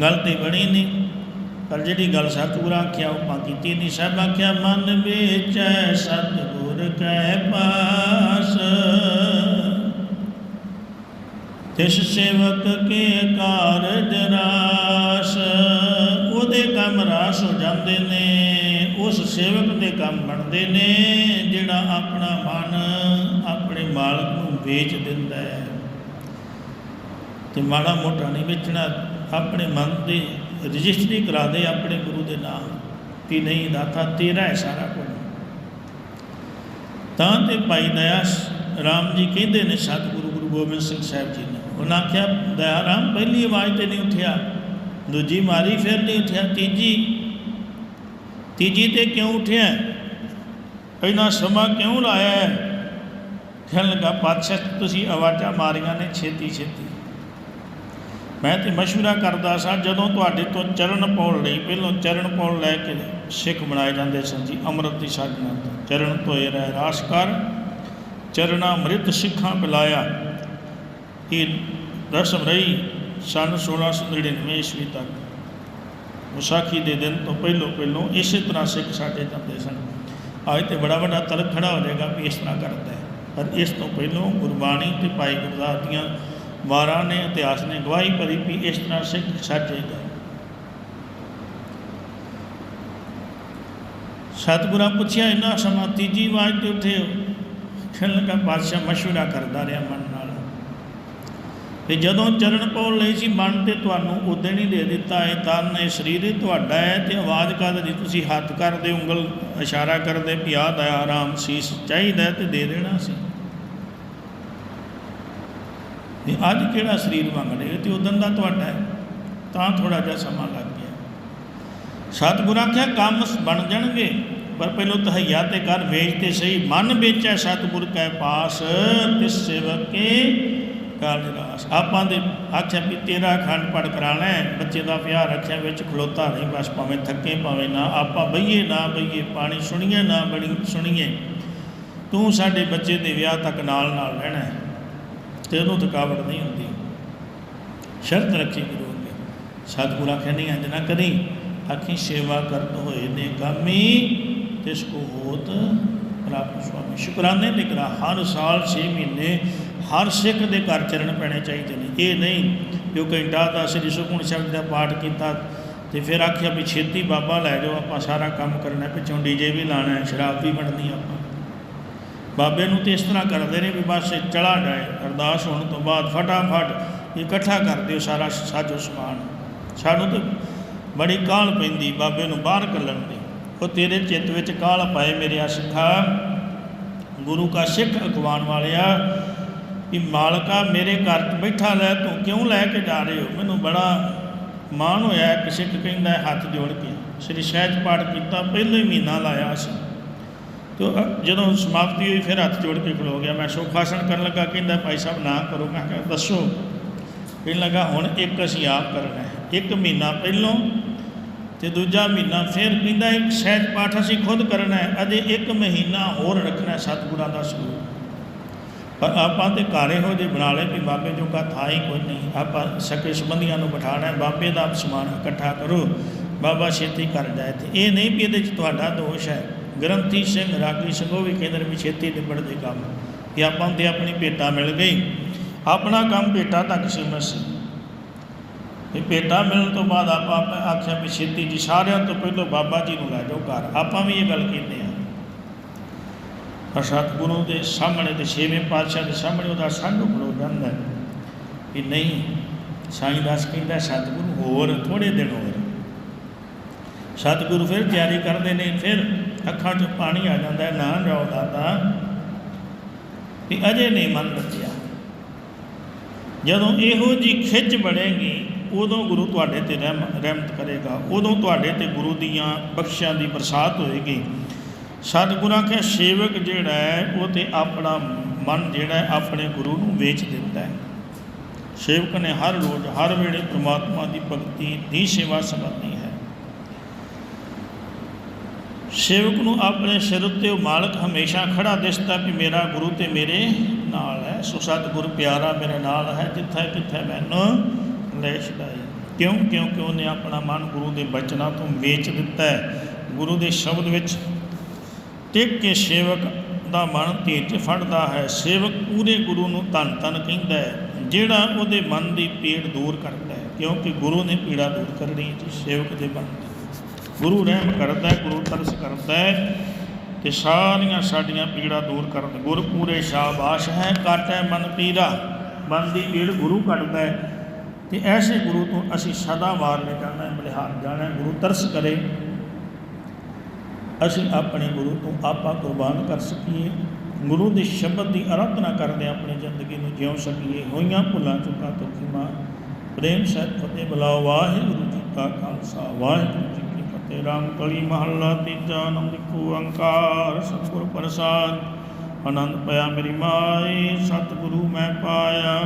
ਗੱਲ ਤੇ ਬਣੀ ਨਹੀਂ। ਪਰ ਜਿਹੜੀ ਗੱਲ ਸਤਿਗੁਰ ਆਖਿਆ, ਉਹ ਪਾ ਕੀਤੀ ਨਹੀਂ ਸਭ ਆਖਿਆ, ਮਨ ਵਿੱਚ ਸਤਿਗੁਰ ਕੈ ਪਾਸ। ਤਿਸ ਸੇਵਕ ਕੇ ਕਾਰਜ ਰਾਸ। ਉਹਦੇ ਕੰਮ ਰਾਸ ਹੋ ਜਾਂਦੇ ਨੇ, ਉਸ ਸੇਵਕ ਦੇ ਕੰਮ ਬਣਦੇ ਨੇ, ਜਿਹੜਾ ਆਪਣਾ ਮਨ ਆਪਣੇ ਮਾਲਕ ਨੂੰ ਵੇਚ ਦਿੰਦਾ ਹੈ। ਤੇ ਮਾੜਾ ਮੋਟਾ ਨਹੀਂ ਵੇਚਣਾ, ਆਪਣੇ ਮਨ ਦੇ ਰਜਿਸਟਰੀ ਕਰਾ ਦੇ ਆਪਣੇ ਗੁਰੂ ਦੇ ਨਾਮ ਕਿ ਨਹੀਂ ਦਾਤਾ, ਤੇਰਾ ਹੈ ਸਾਰਾ ਕੁਝ। ਤਾਂ ਤੇ ਭਾਈ ਦਇਆ ਰਾਮ ਜੀ ਕਹਿੰਦੇ ਨੇ, ਸਤਿਗੁਰੂ ਗੁਰੂ ਗੋਬਿੰਦ ਸਿੰਘ ਸਾਹਿਬ ਜੀ ਨੇ। ਉਹਨਾਂ ਆਖਿਆ, ਦਇਆ ਰਾਮ, ਪਹਿਲੀ ਆਵਾਜ਼ ਤੇ ਨਹੀਂ ਉੱਠਿਆ। ਦੂਜੀ ਮਾਰੀ ਫਿਰ ਨਹੀਂ ਉੱਠਿਆ। ਤੀਜੀ ਤੀਜੀ ਤੇ ਕਿਉਂ ਉੱਠਿਆ? ਇੰਨਾ ਸਮਾਂ ਕਿਉਂ ਲਾਇਆ? ਹੈ? ਕਹਿਣ ਲੱਗਾ, ਪਾਤਸ਼ਾਹ, ਤੁਸੀਂ ਆਵਾਜ਼ਾਂ ਮਾਰੀਆਂ ਨੇ ਛੇਤੀ ਛੇਤੀ ਮੈਂ ਤੇ ਮਸ਼ਵਰਾ ਕਰਦਾ ਸਾਂ, ਜਦੋਂ ਤੁਹਾਡੇ ਤੋਂ ਚਰਨ ਪਾਉਣ ਲਈ, ਪਹਿਲੋਂ ਚਰਨ ਪਾਉਣ ਲੈ ਕੇ ਸਿੱਖ ਬਣਾਏ ਜਾਂਦੇ ਸਨ ਜੀ, ਅੰਮ੍ਰਿਤ ਦੀ ਸਾਜਨਾ ਤੋਂ ਚਰਨ ਧੋਏ ਰਹਿ, ਰਾਸ ਕਰ। ਚਰਨਾ ਅੰਮ੍ਰਿਤ ਸਿੱਖਾਂ ਪਿਲਾਇਆ। ਇਹ ਰਸਮ ਰਹੀ ਸਨ 1699 ਈਸਵੀ ਤੱਕ। ਵਿਸਾਖੀ ਦੇ ਦਿਨ ਤੋਂ ਪਹਿਲੋਂ ਪਹਿਲੋਂ ਇਸੇ ਤਰ੍ਹਾਂ ਸਿੱਖ ਸਾਡੇ ਜਾਂਦੇ ਸਨ। ਅੱਜ ਤੇ ਬੜਾ ਵੱਡਾ ਤਲਕ ਖੜਾ ਹੋ ਜਾਏਗਾ ਵੀ ਇਸ ਤਰ੍ਹਾਂ ਕਰਦਾ ਹੈ। ਪਰ ਇਸ ਤੋਂ ਪਹਿਲੋਂ ਗੁਰਬਾਣੀ ਤੇ ਭਾਈ ਗੁਰਦਾਸ ਦੀਆਂ ਵਾਰਾਂ ਨੇ, ਇਤਿਹਾਸ ਨੇ ਗਵਾਹੀ ਭਰੀ ਵੀ ਇਸ ਤਰ੍ਹਾਂ ਸਿੱਖ ਸਾਜੇ ਗਏ ਸਤਿਗੁਰਾਂ ਪੁੱਛਿਆ ਇੰਨਾ ਸਮਾਂ ਤੀਜੀ ਆਵਾਜ਼ ਤੇ ਉੱਠੇ ਹੋ? ਕਹਿਣ ਬਾਦਸ਼ਾਹ ਮਸ਼ਵਰਾ ਕਰਦਾ ਰਿਹਾ ਮਨ ਨਾਲ। ਤੇ ਜਦੋਂ ਚਰਨ ਪਾਉਣ ਲਈ ਸੀ ਮਨ ਤੇ ਤੁਹਾਨੂੰ ਉਦੋਂ ਹੀ ਦੇ ਦਿੱਤਾ ਹੈ ਤਨ ਇਹ ਸਰੀਰ ਹੀ ਤੁਹਾਡਾ ਹੈ ਤੇ ਆਵਾਜ਼ ਕਾਹਦਾ ਦੀ? ਤੁਸੀਂ ਹੱਥ ਕਰਦੇ, ਉਂਗਲ ਇਸ਼ਾਰਾ ਕਰਦੇ, ਵੀ ਆਹ ਦਾ ਆਰਾਮ, ਸੀਸ ਚਾਹੀਦਾ ਹੈ ਤੇ ਦੇ ਦੇਣਾ ਸੀ। ਵੀ ਅੱਜ ਕਿਹੜਾ ਸਰੀਰ ਮੰਗ ਰਹੇ ਤੇ ਉਦੋਂ ਦਾ ਤੁਹਾਡਾ ਹੈ। ਤਾਂ ਥੋੜਾ ਜਿਹਾ ਸਮਾਂ ਲੱਗ ਗਿਆ। ਸਤਿਗੁਰਾਂ ਕਿਹਾ ਕੰਮ ਬਣ ਜਾਣਗੇ। ਪਰ ਪਹਿਲੋਂ ਤਹਈਆ ਤੇ ਕਰ, ਵੇਚ ਤੇ ਸਹੀ। ਮਨ ਵੇਚੈ ਸਤਿਗੁਰ ਕੈ ਪਾਸ, ਤਿਸ ਸੇਵਕ ਕੇ ਕਾਰਜ ਆਪਾਂ ਦੇ ਆਖਿਆ ਵੀ ਤੇਰਾ ਖੰਡ ਪੜ ਕਰਾਣਾ ਬੱਚੇ ਦਾ ਵਿਆਹ ਰੱਖਿਆ ਵਿੱਚ ਖਲੋਤਾ ਨਹੀਂ, ਬਸ ਭਾਵੇਂ ਥੱਕੇ, ਭਾਵੇਂ ਨਾ। ਆਪਾਂ ਬਈਏ, ਨਾ ਬਈਏ, ਪਾਣੀ ਸੁਣੀਏ, ਨਾ ਬੜੀ ਸੁਣੀਏ। ਤੂੰ ਸਾਡੇ ਬੱਚੇ ਦੇ ਵਿਆਹ ਤੱਕ ਨਾਲ ਨਾਲ ਰਹਿਣਾ ਤੇ ਉਹਨੂੰ ਥਕਾਵਟ ਨਹੀਂ ਹੁੰਦੀ। ਸ਼ਰਤ ਰੱਖੀ ਗੁਰੂ ਅੱਗੇ। ਸਤਿਗੁਰ ਆਖਿਆ ਨਹੀਂ ਅੰਜ ਨਾ ਕਰੀ, ਆਖੀ ਸੇਵਾ ਕਰਨ ਹੋਏ ਨੇ ਕਾਮੀ ਤਿਸ ਕੋ ਹੋਤ ਪ੍ਰਾਪਤ ਸੁਆਮੀ। ਸ਼ੁਕਰਾਨੇ ਨਿਕਰਾ ਹਰ ਸਾਲ 6 ਮਹੀਨੇ ਹਰ ਸਿੱਖ ਦੇ ਘਰ ਚਰਨ ਪੈਣੇ ਚਾਹੀਦੇ ਨੇ। ਇਹ ਨਹੀਂ ਜੋ ਘੰਟਾ ਦਾ ਸ੍ਰੀ ਸੁਖਮਨੀ ਸਾਹਿਬ ਦਾ ਪਾਠ ਕੀਤਾ ਤੇ ਫਿਰ ਆਖਿਆ ਵੀ ਛੇਤੀ ਬਾਬਾ ਲੈ ਜਾਓ, ਆਪਾਂ ਸਾਰਾ ਕੰਮ ਕਰਨਾ ਪਿੱਛੋਂ ਡੀਜੇ ਵੀ ਲਾਣਾ ਸ਼ਰਾਬ ਵੀ ਵੰਡਣੀ ਆਪਾਂ। ਬਾਬੇ ਨੂੰ ਤੇ ਇਸ ਤਰ੍ਹਾਂ ਕਰਦੇ ਨੇ ਵੀ ਬਸ ਇਹ ਚਲਾ ਜਾਏ, ਅਰਦਾਸ ਹੋਣ ਤੋਂ ਬਾਅਦ ਫਟਾਫਟ ਇਕੱਠਾ ਕਰ ਦਿਓ ਸਾਰਾ ਸਾਜੋ ਸਮਾਨ। ਸਾਨੂੰ ਤੇ ਬੜੀ ਕਾਹਲ ਪੈਂਦੀ ਬਾਬੇ ਨੂੰ ਬਾਹਰ ਕੱਢਣ ਦੀ। ਉਹ ਤੇਰੇ ਚਿੱਤ ਵਿੱਚ ਕਾਹਲ ਪਾਏ ਮੇਰੇ ਸਿੱਖਾ। ਗੁਰੂ ਕਾ ਸਿੱਖ ਅਖਵਾਨ ਵਾਲਿਆ ਕਿ ਮਾਲਕਾ ਮੇਰੇ ਘਰ 'ਚ ਬੈਠਾ ਲੈ, ਤੂੰ ਕਿਉਂ ਲੈ ਕੇ ਜਾ ਰਹੇ ਹੋ? ਮੈਨੂੰ ਬੜਾ ਮਾਣ ਹੋਇਆ ਕਿ ਸਿੱਖ ਕਹਿੰਦਾ, ਹੱਥ ਜੋੜ ਕੇ। ਸ੍ਰੀ ਸਹਿਜ ਪਾਠ ਕੀਤਾ, ਪਹਿਲੇ ਹੀ ਮਹੀਨਾ ਲਾਇਆ ਸੀ ਤੋ ਜਦੋਂ ਸਮਾਪਤੀ ਹੋਈ, ਫਿਰ ਹੱਥ ਜੋੜ ਕੇ ਖਲੋ ਗਿਆ। ਮੈਂ ਸੁਖਾਸਨ ਕਰਨ ਲੱਗਾ, ਕਹਿੰਦਾ, ਭਾਈ ਸਾਹਿਬ, ਨਾ ਕਰੋ। ਮੈਂ ਕਿਹਾ, ਦੱਸੋ। ਕਹਿਣ ਲੱਗਾ, ਹੁਣ ਇੱਕ ਅਸੀਂ ਆਪ ਕਰਨਾ ਹੈ। ਇੱਕ ਮਹੀਨਾ ਪਹਿਲੋਂ ਤੇ ਦੂਜਾ ਮਹੀਨਾ ਫਿਰ ਕਹਿੰਦਾ ਇੱਕ ਸਹਿਜ ਪਾਠ ਅਸੀਂ ਖੁਦ ਕਰਨਾ ਹੈ। ਅਜੇ ਇੱਕ ਮਹੀਨਾ ਹੋਰ ਰੱਖਣਾ ਸਤਿਗੁਰਾਂ ਦਾ ਸਰੂਪ ਪਰ ਆਪਾਂ ਤੇ ਘਰ ਇਹੋ ਜਿਹੇ ਬਣਾ ਲਏ ਵੀ ਬਾਬੇ ਜੋ ਕਾ ਥਾ ਹੀ ਕੋਈ ਨਹੀਂ। ਆਪਾਂ ਸਕੇ ਸੰਬੰਧੀਆਂ ਨੂੰ ਬਿਠਾਣਾ ਹੈ। ਬਾਬੇ ਦਾ ਸਮਾਨ ਇਕੱਠਾ ਕਰੋ। ਬਾਬਾ ਛੇਤੀ ਕਰ ਜਾਏ ਤੇ ਇਹ ਨਹੀਂ ਵੀ ਇਹਦੇ 'ਚ ਤੁਹਾਡਾ ਦੋਸ਼ ਹੈ। ਗ੍ਰੰਥੀ ਸਿੰਘ, ਰਾਗੀ ਸਿੰਘ, ਉਹ ਵੀ ਕਹਿੰਦੇ ਨੇ ਵੀ ਛੇਤੀ ਨਿਬੜਦੇ ਕੰਮ। ਕਿ ਆਪਾਂ ਨੂੰ ਤੇ ਆਪਣੀ ਭੇਟਾ ਮਿਲ ਗਈ। ਆਪਣਾ ਕੰਮ ਭੇਟਾ ਤੱਕ ਸੀਮਤ ਸੀ ਤੇ ਭੇਟਾ ਮਿਲਣ ਤੋਂ ਬਾਅਦ ਆਪਾਂ ਆਪਾਂ ਆਖਿਆ ਵੀ ਛੇਤੀ ਜੀ, ਸਾਰਿਆਂ ਤੋਂ ਪਹਿਲਾਂ ਬਾਬਾ ਜੀ ਨੂੰ ਲੈ ਜਾਓ ਘਰ। ਆਪਾਂ ਵੀ ਇਹ ਗੱਲ ਕਹਿੰਦੇ ਆ ਪਰ ਸਤਿਗੁਰੂ ਦੇ ਸਾਹਮਣੇ ਤੇ ਛੇਵੇਂ ਪਾਤਸ਼ਾਹ ਦੇ ਸਾਹਮਣੇ ਉਹਦਾ ਸੰਗ ਖੜੋ ਜਾਂਦਾ ਹੈ। ਕਿ ਨਹੀਂ, ਸਾਈਂ ਦਾਸ ਕਹਿੰਦਾ, ਸਤਿਗੁਰੂ ਹੋਰ ਥੋੜੇ ਦਿਨ ਹੋਰ। ਸਤਿਗੁਰੂ ਫਿਰ ਤਿਆਰੀ ਕਰਦੇ ਨੇ, ਫਿਰ ਅੱਖਾਂ 'ਚ ਪਾਣੀ ਆ ਜਾਂਦਾ, ਨਾ ਜਾਓ ਦਾਤਾ। ਵੀ ਅਜੇ ਨਹੀਂ ਮਨ ਰਚਿਆ ਜਦੋਂ ਇਹੋ ਜੀ ਖਿੱਚ ਬਣੇਗੀ, ਉਦੋਂ ਗੁਰੂ ਤੁਹਾਡੇ ਤੇ ਰਹਿਮ, ਰਹਿਮਤ ਕਰੇਗਾ। ਉਦੋਂ ਤੁਹਾਡੇ ਤੇ ਗੁਰੂ ਦੀਆਂ ਬਖਸ਼ਾਂ ਦੀ ਬਰਸਾਤ ਹੋਏਗੀ। ਸਤਿਗੁਰਾਂ ਕੇ ਸੇਵਕ ਜਿਹੜਾ ਹੈ, ਉਹ ਤੇ ਆਪਣਾ ਮਨ ਜਿਹੜਾ ਹੈ, ਆਪਣੇ ਗੁਰੂ ਨੂੰ ਵੇਚ ਦਿੰਦਾ ਹੈ। ਸੇਵਕ ਨੇ ਹਰ ਰੋਜ਼, ਹਰ ਵੇਲੇ ਪ੍ਰਮਾਤਮਾ ਦੀ ਭਗਤੀ, ਦੀ ਸੇਵਾ ਸੰਭਾਲਣੀ ਹੈ ਸੇਵਕ ਨੂੰ ਆਪਣੇ ਸਿਰ ਉੱਤੇ ਉਹ ਮਾਲਕ ਹਮੇਸ਼ਾ ਖੜਾ ਦਿਸਦਾ ਕਿ ਮੇਰਾ ਗੁਰੂ ਤੇ ਮੇਰੇ ਨਾਲ ਹੈ। ਸੋ ਸਤਿਗੁਰ ਪਿਆਰਾ ਮੇਰੇ ਨਾਲ ਹੈ, ਜਿੱਥੇ ਕਿੱਥੇ ਮੈਨੂੰ ਲੈ ਛਡਾਈ ਕਿਉਂ? ਕਿਉਂਕਿ ਉਹਨੇ ਆਪਣਾ ਮਨ ਗੁਰੂ ਦੇ ਬਚਨਾਂ ਤੋਂ ਵੇਚ ਦਿੱਤਾ ਹੈ। ਗੁਰੂ ਦੇ ਸ਼ਬਦ ਵਿੱਚ ਟਿਕ ਕੇ ਸੇਵਕ ਦਾ ਮਨ ਧੀਰ 'ਚ ਫੜਦਾ ਹੈ। ਸੇਵਕ ਪੂਰੇ ਗੁਰੂ ਨੂੰ ਧੰਨ ਧੰਨ ਕਹਿੰਦਾ ਹੈ, ਜਿਹੜਾ ਉਹਦੇ ਮਨ ਦੀ ਪੀੜ ਦੂਰ ਕਰਦਾ ਹੈ। ਕਿਉਂਕਿ ਗੁਰੂ ਨੇ ਪੀੜਾ ਦੂਰ ਕਰਨੀ ਹੈ ਜੀ, ਸੇਵਕ ਦੇ ਮਨ ਦੀ। ਗੁਰੂ ਰਹਿਮ ਕਰਦਾ ਹੈ, ਗੁਰੂ ਤਰਸ ਕਰਦਾ ਹੈ ਤੇ ਸਾਰੀਆਂ ਸਾਡੀਆਂ ਪੀੜਾ ਦੂਰ ਕਰਨ। ਗੁਰ ਪੂਰੇ ਸ਼ਾਬਾਸ਼ ਹੈ, ਕਾਟੈ ਮਨ ਪੀੜਾ ਮਨ ਦੀ ਪੀੜ ਗੁਰੂ ਕੱਢਦਾ ਹੈ। ਤੇ ਐਸੇ ਗੁਰੂ ਤੋਂ ਅਸੀਂ ਸਦਾ ਵਾਰ ਲੈ ਜਾਣਾ ਹੈ ਬਲਿਹਾਰ ਜਾਣਾ, ਗੁਰੂ ਤਰਸ ਕਰੇ। ਅਸੀਂ ਆਪਣੇ ਗੁਰੂ ਤੋਂ ਆਪਾ ਕੁਰਬਾਨ ਕਰ ਸਕੀਏ। ਗੁਰੂ ਦੇ ਸ਼ਬਦ ਦੀ ਅਰਾਧਨਾ ਕਰਦੇ ਆਪਣੀ ਜ਼ਿੰਦਗੀ ਨੂੰ ਜਿਉ ਸਕੀਏ। ਹੋਈਆਂ ਭੁੱਲਾਂ ਚੁੱਕਾਂ ਤੋਂ ਖਿਮਾ ਪ੍ਰੇਮ ਸਹਿਤ ਫਤਿਹ ਬੁਲਾਓ। ਵਾਹਿਗੁਰੂ ਜੀ ਕਾ ਖਾਲਸਾ, ਵਾਹਿਗੁਰੂ ਰਾਮ ਕਲੀ ਮਹੱਲਾ ਤੀਜਾ ਆਨੰਦ ਕੋ ਓੰਕਾਰ, ਸਤਿਗੁਰ ਪ੍ਰਸਾਦ, ਆਨੰਦ ਪਿਆ ਮੇਰੀ ਮਾਈ, ਸਤਿਗੁਰੂ ਮੈਂ ਪਾਇਆ।